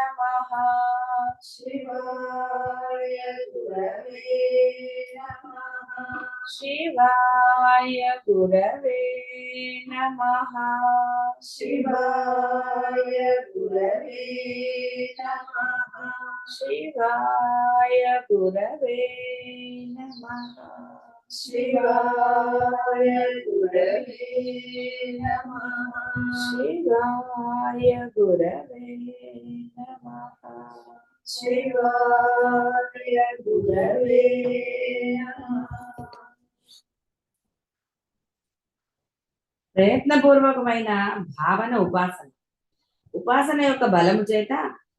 नमः शिवाय गुरवे नमः शिवाय गुरवे नमः शिवाय गुरवे नमः शिवाय गुरवे नमः శివాయ గురవే శివాయ గురవే నమ శివాయ గురవే ప్రయత్నపూర్వకమైన భావన ఉపాసన. ఉపాసన యొక్క బలము చేత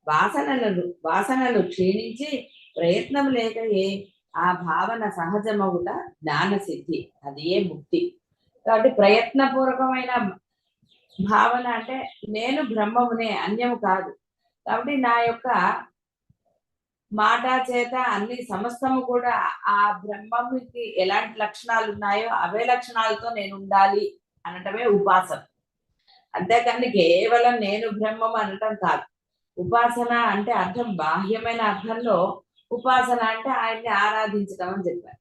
వాసనలను వాసనలు క్షీణించి ప్రయత్నం లేక ఏ ఆ భావన సహజమవుట జ్ఞాన సిద్ధి అదే ముక్తి. కాబట్టి ప్రయత్నపూర్వకమైన భావన అంటే నేను బ్రహ్మమునే అన్యము కాదు. కాబట్టి నా యొక్క మాట చేత అన్ని సమస్తము కూడా ఆ బ్రహ్మముకి ఎలాంటి లక్షణాలు ఉన్నాయో అవే లక్షణాలతో నేను ఉండాలి అనటమే ఉపాసన. అంతేకాని కేవలం నేను బ్రహ్మం అనటం కాదు. ఉపాసన అంటే అర్థం బాహ్యమైన అర్థంలో ఉపాసన అంటే ఆయన్ని ఆరాధించడం అని చెప్పారు.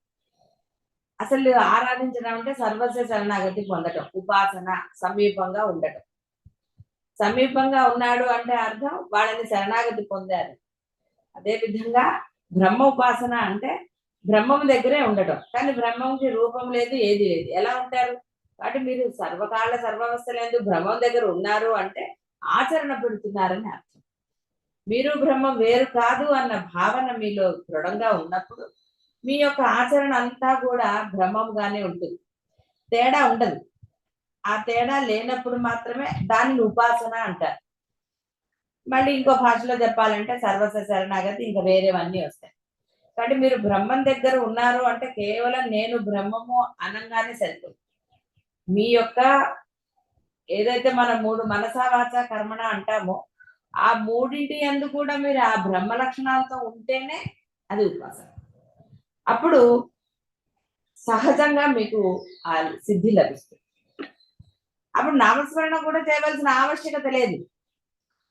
అసలు ఆరాధించడం అంటే సర్వస్వ శరణాగతి పొందటం ఉపాసన సమీపంగా ఉండటం. సమీపంగా ఉన్నాడు అంటే అర్థం వాళ్ళని శరణాగతి పొందారు. అదే విధంగా బ్రహ్మ ఉపాసన అంటే బ్రహ్మం దగ్గరే ఉండటం. కానీ బ్రహ్మంకి రూపం లేదు ఏది లేదు. ఎలా ఉంటారు? కాబట్టి మీరు సర్వకాల సర్వవస్థలందు బ్రహ్మం దగ్గర ఉన్నారు అంటే ఆచరణ పెడుతున్నారని అర్థం. మీరు బ్రహ్మం వేరు కాదు అన్న భావన మీలో దృఢంగా ఉన్నప్పుడు మీ యొక్క ఆచరణ అంతా కూడా బ్రహ్మంగానే ఉంటుంది. తేడా ఉండదు. ఆ తేడా లేనప్పుడు మాత్రమే దానిని ఉపాసన అంటారు. మళ్ళీ ఇంకో భాషలో చెప్పాలంటే సర్వస్వ శరణాగతి ఇంకా వేరేవన్నీ వస్తాయి. కాబట్టి మీరు బ్రహ్మం దగ్గర ఉన్నారు అంటే కేవలం నేను బ్రహ్మము అనంగానే సరిపోదు. మీ యొక్క ఏదైతే మన మూడు మనసా వాచ కర్మణ అంటామో ఆ మూడింటి అందు కూడా మీరు ఆ బ్రహ్మ లక్షణాలతో ఉంటేనే అది ఉపాసన. అప్పుడు సహజంగా మీకు ఆ సిద్ధి లభిస్తుంది. అప్పుడు నామస్మరణ కూడా చేయవలసిన ఆవశ్యకత లేదు.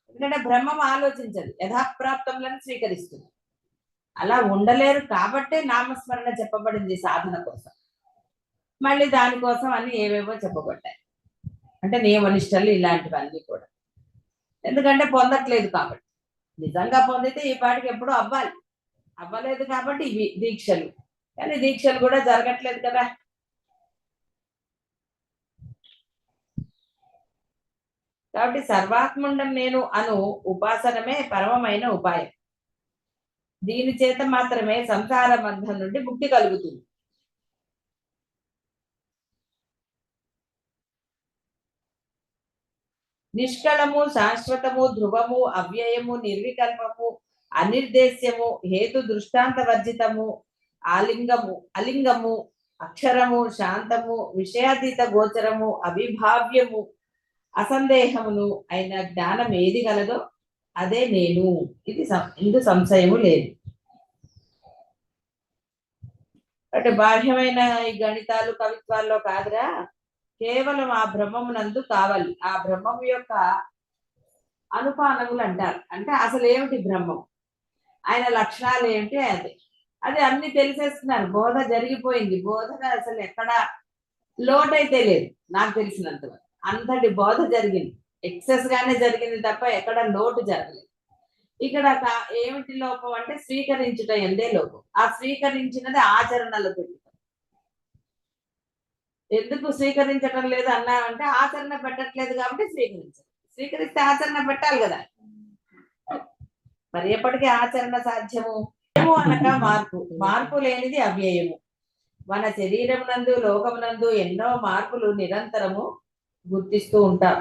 ఎందుకంటే బ్రహ్మం ఆలోచించదు యథాప్రాప్తములను స్వీకరిస్తుంది. అలా ఉండలేరు కాబట్టే నామస్మరణ చెప్పబడింది సాధన కోసం. మళ్ళీ దానికోసం అన్ని ఏవేవో చెప్పబడ్డాయి. అంటే నియమనిష్టలు ఇలాంటివన్నీ కూడా. ఎందుకంటే పొందట్లేదు కాబట్టి. నిజంగా పొందితే ఈ పాటికి ఎప్పుడూ అవ్వాలి. అవ్వలేదు కాబట్టి ఇవి దీక్షలు. కానీ దీక్షలు కూడా జరగట్లేదు కదా. కాబట్టి సర్వాత్ముండం నేను అను ఉపాసనమే పరమమైన ఉపాయం. దీని చేత మాత్రమే సంసార బంధం నుండి ముక్తి కలుగుతుంది. నిష్కళము శాశ్వతము ధ్రువము అవ్యయము నిర్వికల్పము అనిర్దేశ్యము హేతు దృష్టాంత వర్జితము ఆలింగము అలింగము అక్షరము శాంతము విషయాతీత గోచరము అవిభావ్యము అసందేహమును అయిన జ్ఞానం ఏది గలదో అదే నేను. ఇది సం- ఇందు సంశయము లేదు. అంటే బాహ్యమైన ఈ గణితాలు కవిత్వాల్లో కాదురా. కేవలం ఆ బ్రహ్మమునందు కావాలి. ఆ బ్రహ్మము యొక్క అనుపానములు అంటారు. అంటే అసలు ఏమిటి బ్రహ్మం? ఆయన లక్షణాలు ఏమిటి అది? అది అన్ని తెలిసేస్తున్నారు బోధ జరిగిపోయింది. బోధగా అసలు ఎక్కడ లోటైతే లేదు. నాకు తెలిసినంత అంతటి బోధ జరిగింది. ఎక్సెస్ గానే జరిగింది తప్ప ఎక్కడ లోటు జరగలేదు. ఇక్కడ ఏమిటి లోపం అంటే స్వీకరించుట ఎందే లోపం. ఆ స్వీకరించినది ఆచరణలో పెట్టుట ఎందుకు స్వీకరించడం లేదు అన్నామంటే ఆచరణ పెట్టట్లేదు కాబట్టి స్వీకరించాలి స్వీకరిస్తే ఆచరణ పెట్టాలి కదా. మరి ఎప్పటికీ ఆచరణ సాధ్యము? ఏమో అనగా మార్పు. మార్పు లేనిది అవ్యయము. మన శరీరమునందు లోకమునందు ఎన్నో మార్పులు నిరంతరము గుర్తిస్తూ ఉంటాం.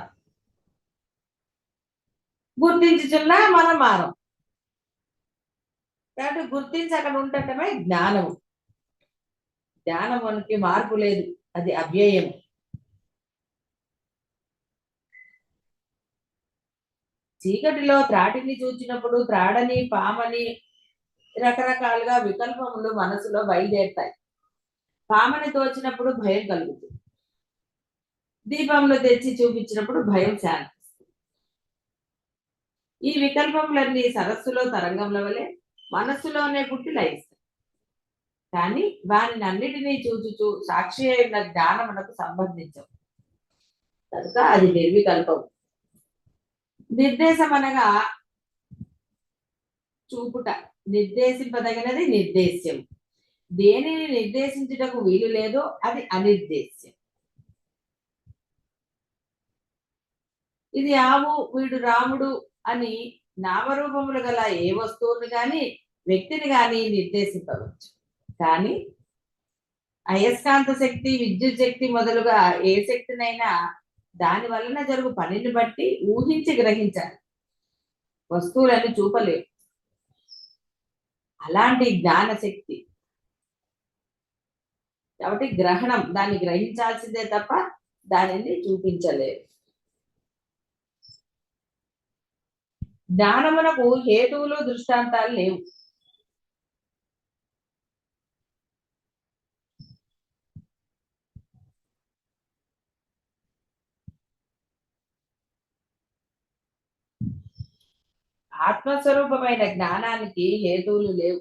గుర్తించుచున్నా మనం మారం. కాబట్టి గుర్తించి అక్కడ ఉండటమే జ్ఞానము. మనకి మార్పు లేదు. అది అవ్యయం. చీకటిలో త్రాటిని చూచినప్పుడు త్రాడని పామని రకరకాలుగా వికల్పములు మనసులో బయలుదేరుతాయి. పామని తోచినప్పుడు భయం కలుగుతుంది. దీపంలో తెచ్చి చూపించినప్పుడు భయం శాంతిస్తుంది. ఈ వికల్పములన్నీ సరస్సులో తరంగముల వలె మనస్సులోనే పుట్టి లయిస్తాయి. కానీ వారిని అన్నిటినీ చూచుచూ సాక్షి అయిన జ్ఞానమునకు సంబంధించవు కనుక అది నిర్వికల్పం. నిర్దేశం అనగా చూపుట నిర్దేశింపదగినది నిర్దేశ్యం. దేనిని నిర్దేశించుటకు వీలు లేదో అది అనిర్దేశ్యం. ఇది ఆవు వీడు రాముడు అని నామరూపములు గల ఏ వస్తువుని గాని వ్యక్తిని గాని నిర్దేశింపవచ్చు. కానీ అయస్కాంత శక్తి విద్యుత్ శక్తి మొదలుగా ఏ శక్తినైనా దాని వలన జరుగు పనిని బట్టి ఊహించి గ్రహించాలి. వస్తువులను చూపలేవు అలాంటి జ్ఞాన శక్తి. కాబట్టి గ్రహణం దాన్ని గ్రహించాల్సిందే తప్ప దానిని చూపించలేదు జ్ఞానమునకు హేతువులు దృష్టాంతాలు లేవు. ఆత్మస్వరూపమైన జ్ఞానానికి హేతువులు లేవు.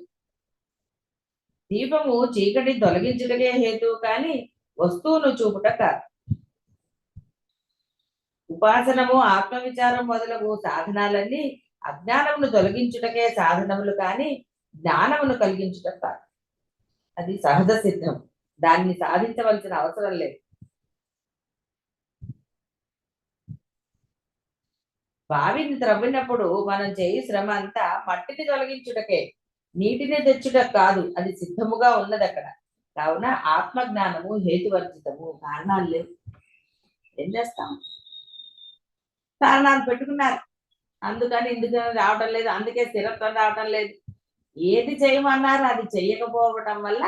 దీపము చీకటి తొలగించుటకే హేతువు కానీ వస్తువును చూపుట కాదు. ఉపాసనము ఆత్మవిచారం మొదలగు సాధనాలన్నీ అజ్ఞానమును తొలగించుటకే సాధనములు కాని జ్ఞానమును కలిగించుట కాదు. అది సహజ సిద్ధం. దాన్ని సాధించవలసిన అవసరం లేదు. బావిని త్రవ్వినప్పుడు మనం చేయి శ్రమ అంతా మట్టిని తొలగించుటకే నీటిని తెచ్చుట కాదు అది సిద్ధముగా ఉన్నది అక్కడ. కావున ఆత్మ జ్ఞానము హేతువర్జితము. కారణాలు లేవు. ఏం చేస్తాం? కారణాలు పెట్టుకున్నారు. అందుకని ఇందుకని రావటం లేదు అందుకే స్థిరత్వం రావటం లేదు. ఏది చేయమన్నారు అది చెయ్యకపోవటం వల్ల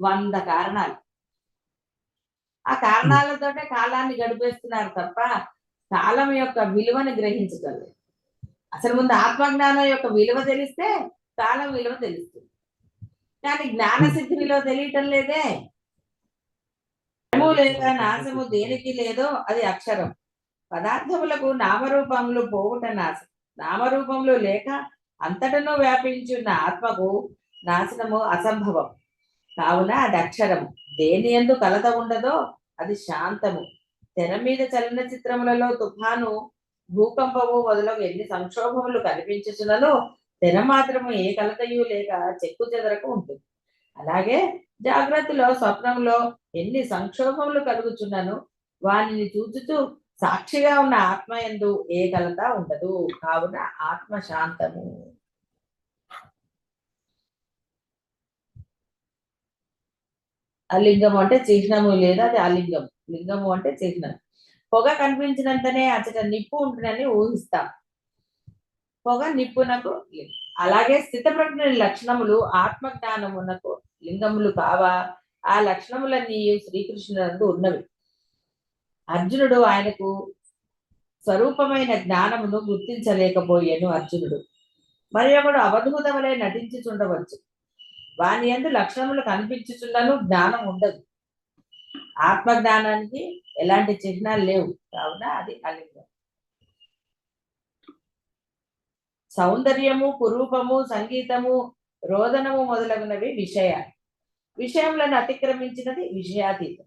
వంద కారణాలు. ఆ కారణాలతోటే కాలాన్ని గడిపేస్తున్నారు తప్ప కాలం యొక్క విలువని గ్రహించగలరు. అసలు ముందు ఆత్మజ్ఞానం యొక్క విలువ తెలిస్తే కాలం విలువ తెలుస్తుంది. కానీ జ్ఞానసిద్ధి విలువ తెలియటం లేదే. జన్మము నాశము దేనికి లేదో అది అక్షరం. పదార్థములకు నామరూపములు పోగుట నాశం నామరూపములు లేక అంతటను వ్యాపించున్న ఆత్మకు నాశనము అసంభవం. కావున అది అక్షరము. దేని ఎందు కలత ఉండదో అది శాంతము. తెర మీద చలనచిత్రములలో తుఫాను భూకంపము మొదలగు ఎన్ని సంక్షోభములు కనిపించుచున్నదో తెర మాత్రము ఏ కలతయు లేక చెక్కు చెదరకు ఉంటుంది. అలాగే జాగ్రత్తలో స్వప్నంలో ఎన్ని సంక్షోభములు కలుగుచున్నను వానిని చూచుతూ సాక్షిగా ఉన్న ఆత్మ ఎందు ఏ కలత ఉండదు. కావున ఆత్మ శాంతము. అలింగం అంటే చిహ్నము లేదా అది అలింగం లింగము అంటే చిహ్నం. పొగ కనిపించినంతనే అచ్చట నిప్పు ఉంటుందని ఊహిస్తాం. పొగ నిప్పునకు లింగం. అలాగే స్థితప్రజ్ఞ లక్షణములు ఆత్మజ్ఞానమునకు లింగములు కావా? ఆ లక్షణములన్నీ శ్రీకృష్ణునందు ఉన్నవి. అర్జునుడు ఆయనకు స్వరూపమైన జ్ఞానమును గుర్తించలేకపోయాను అర్జునుడు. మరి ఒకడు అవధూత వలె నటించుచుండవచ్చు. వాని ఎందు లక్షణములు కనిపించుచున్నను జ్ఞానం ఉండదు ఆత్మజ్ఞానానికి ఎలాంటి చిహ్నాలు లేవు. కావున అది అలింగం. సౌందర్యము కురూపము సంగీతము రోదనము మొదలగునవి విషయాలు. విషయములను అతిక్రమించినది విషయాతీతం.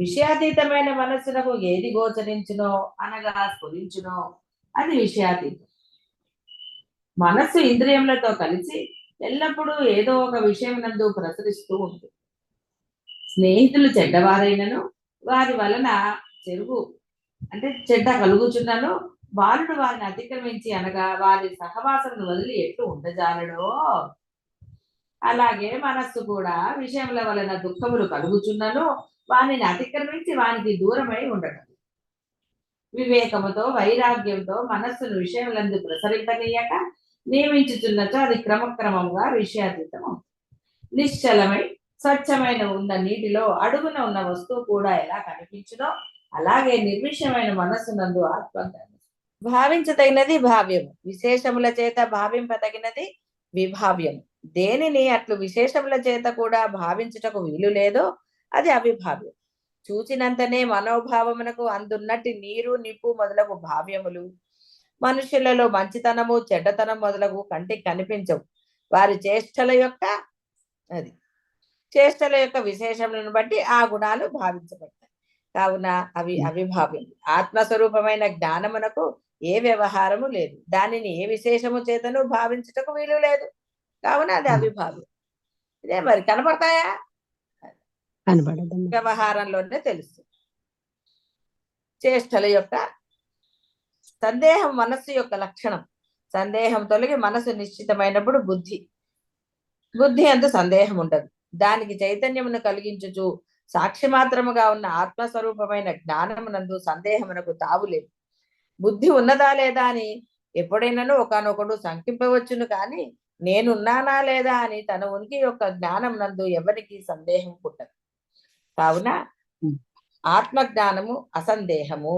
విషయాతీతమైన మనస్సులకు ఏది గోచరించునో అనగా స్ఫురించునో అది విషయాతీతం. మనస్సు ఇంద్రియములతో కలిసి ఎల్లప్పుడూ ఏదో ఒక విషయం నందు ప్రసరిస్తూ ఉంటుంది. స్నేహితులు చెడ్డవారైనను వారి వలన చెరుగు అంటే చెడ్డ కలుగుచున్నను బాలుడు వారిని అతిక్రమించి అనగా వారి సహవాసమును వదిలి ఎట్లు ఉండజాలడో. అలాగే మనస్సు కూడా విషయముల వలన దుఃఖములు కలుగుచున్నను వానిని అతిక్రమించి వానికి దూరమై ఉండటం. వివేకముతో వైరాగ్యంతో మనస్సును విషయములందు ప్రసరింపనీయక నియమించుచున్నచో అది క్రమక్రమంగా విషయాతీతం నిశ్చలమై స్వచ్ఛమైన ఉన్న నీటిలో అడుగున ఉన్న వస్తువు కూడా ఎలా కనిపించునో అలాగే నిర్విషయమైన మనస్సునందు ఆత్మ భావించదగినది భావ్యము విశేషముల చేత భావింపదగినది విభావ్యము దేనిని అట్లు విశేషముల చేత కూడా భావించుటకు వీలు లేదో అది అవిభావ్యం. చూచినంతనే మనోభావమునకు అందున్నట్టు నీరు నిప్పు మొదలగు భావ్యములు. మనుషులలో మంచితనము చెడ్డతనం మొదలగు కంటికి కనిపించవు. వారి చేష్టల యొక్క అది. చేష్టల యొక్క విశేషములను బట్టి ఆ గుణాలు భావించబడతాయి. కావున అవి అవిభావ్యం. ఆత్మస్వరూపమైన జ్ఞానమునకు ఏ వ్యవహారము లేదు. దానిని ఏ విశేషము చేతను భావించుటకు వీలు లేదు. కావున అది అవిభావ్యం. ఇదే మరి కనపడతాయా వ్యవహారంలోనే తెలుస్తుంది చేష్టల యొక్క సందేహం మనస్సు యొక్క లక్షణం. సందేహం తొలగి మనసు నిశ్చితమైనప్పుడు బుద్ధి. బుద్ధి అంత సందేహం ఉండదు. దానికి చైతన్యమును కలిగించుచు సాక్షి మాత్రముగా ఉన్న ఆత్మస్వరూపమైన జ్ఞానమునందు సందేహమునకు తావులేదు బుద్ధి ఉన్నదా లేదా అని ఎప్పుడైనాను ఒకనొకడు శంకింపవచ్చును కానీ నేనున్నానా లేదా అని తన ఉనికి యొక్క జ్ఞానం నందు ఎవరికి సందేహం పుట్టదు. కావున ఆత్మ జ్ఞానము అసందేహము.